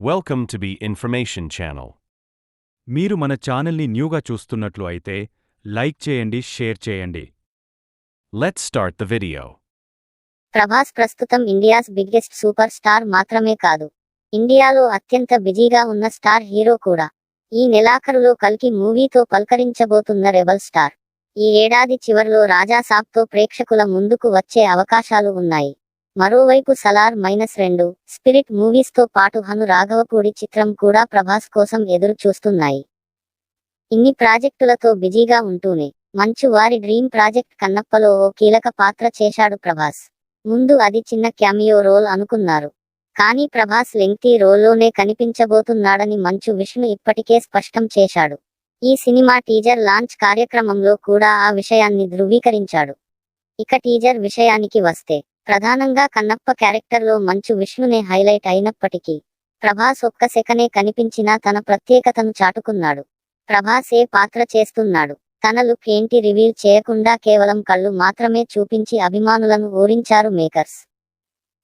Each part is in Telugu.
Welcome to Be Information Channel. మీరు మన ఛానల్ని న్యూగా చూస్తున్నట్లు అయితే లైక్ చేయండి షేర్ చేయండి. Let's start the video. Prabhas ప్రస్తుతం ఇండియాస్ బిగ్గెస్ట్ సూపర్ స్టార్ మాత్రమే కాదు. ఇండియాలో అత్యంత బిజీగా ఉన్న స్టార్ హీరో కూడా. ఈ నెలాఖరులో కల్కి మూవీతో పల్కరించబోతున్న రెబల్ స్టార్. ఈ ఏడాది చివర్లో రాజా సాబ్తో ప్రేక్షకుల ముందుకు వచ్చే అవకాశాలు ఉన్నాయి. మరోవైపు సలార్ మైనస్ రెండు స్పిరిట్ మూవీస్తో పాటు హను రాఘవపూడి చిత్రం కూడా ప్రభాస్ కోసం ఎదురు చూస్తున్నాయి ఇన్ని ప్రాజెక్టులతో బిజీగా ఉంటూనే మంచు వారి డ్రీమ్ ప్రాజెక్ట్ కన్నప్పలో ఓ కీలక పాత్ర చేశాడు ప్రభాస్. ముందు అది చిన్న క్యామియో రోల్ అనుకున్నారు. కానీ ప్రభాస్ లెంగ్తీ రోల్లోనే కనిపించబోతున్నాడని మంచు విష్ణు ఇప్పటికే స్పష్టం చేశాడు. ఈ సినిమా టీజర్ లాంచ్ కార్యక్రమంలో కూడా ఆ విషయాన్ని ధృవీకరించాడు. ఇక టీజర్ విషయానికి వస్తే ప్రధానంగా కన్నప్ప క్యారెక్టర్లో మంచు విష్ణునే హైలైట్ అయినప్పటికీ ప్రభాస్ ఒక్క సెకనే కనిపించినా తన ప్రత్యేకతను చాటుకున్నాడు. ప్రభాస్ ఏ పాత్ర చేస్తున్నాడు? తన లుక్ ఏంటి రివీల్ చేయకుండా కేవలం కళ్ళు మాత్రమే చూపించి అభిమానులను ఊరించారు మేకర్స్.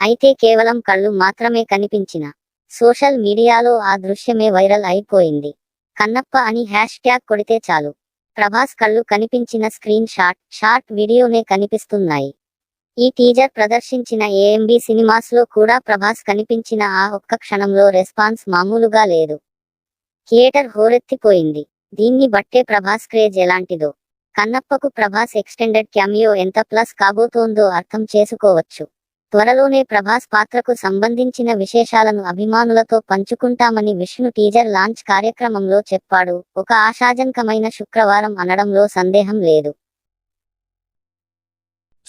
అయితే కేవలం కళ్ళు మాత్రమే కనిపించిన సోషల్ మీడియాలో ఆ దృశ్యమే వైరల్ అయిపోయింది. కన్నప్ప అని హ్యాష్ ట్యాగ్ కొడితే చాలు. ప్రభాస్ కళ్ళు కనిపించిన స్క్రీన్ షాట్ షార్ట్ వీడియోనే కనిపిస్తున్నాయి. ఈ టీజర్ ప్రదర్శించిన ఏఎంబి సినిమాస్లో కూడా ప్రభాస్ కనిపించిన ఆ ఒక్క క్షణంలో రెస్పాన్స్ మామూలుగా లేదు. థియేటర్ హోరెత్తిపోయింది. దీన్ని బట్టే ప్రభాస్ క్రేజ్ ఎలాంటిదో. కన్నప్పకు ప్రభాస్ ఎక్స్టెండెడ్ క్యామియో ఎంత ప్లస్ కాబోతోందో అర్థం చేసుకోవచ్చు. త్వరలోనే ప్రభాస్ పాత్రకు సంబంధించిన విశేషాలను అభిమానులతో పంచుకుంటామని విష్ణు టీజర్ లాంచ్ కార్యక్రమంలో చెప్పాడు. ఒక ఆశాజనకమైన శుక్రవారం అనడంలో సందేహం లేదు.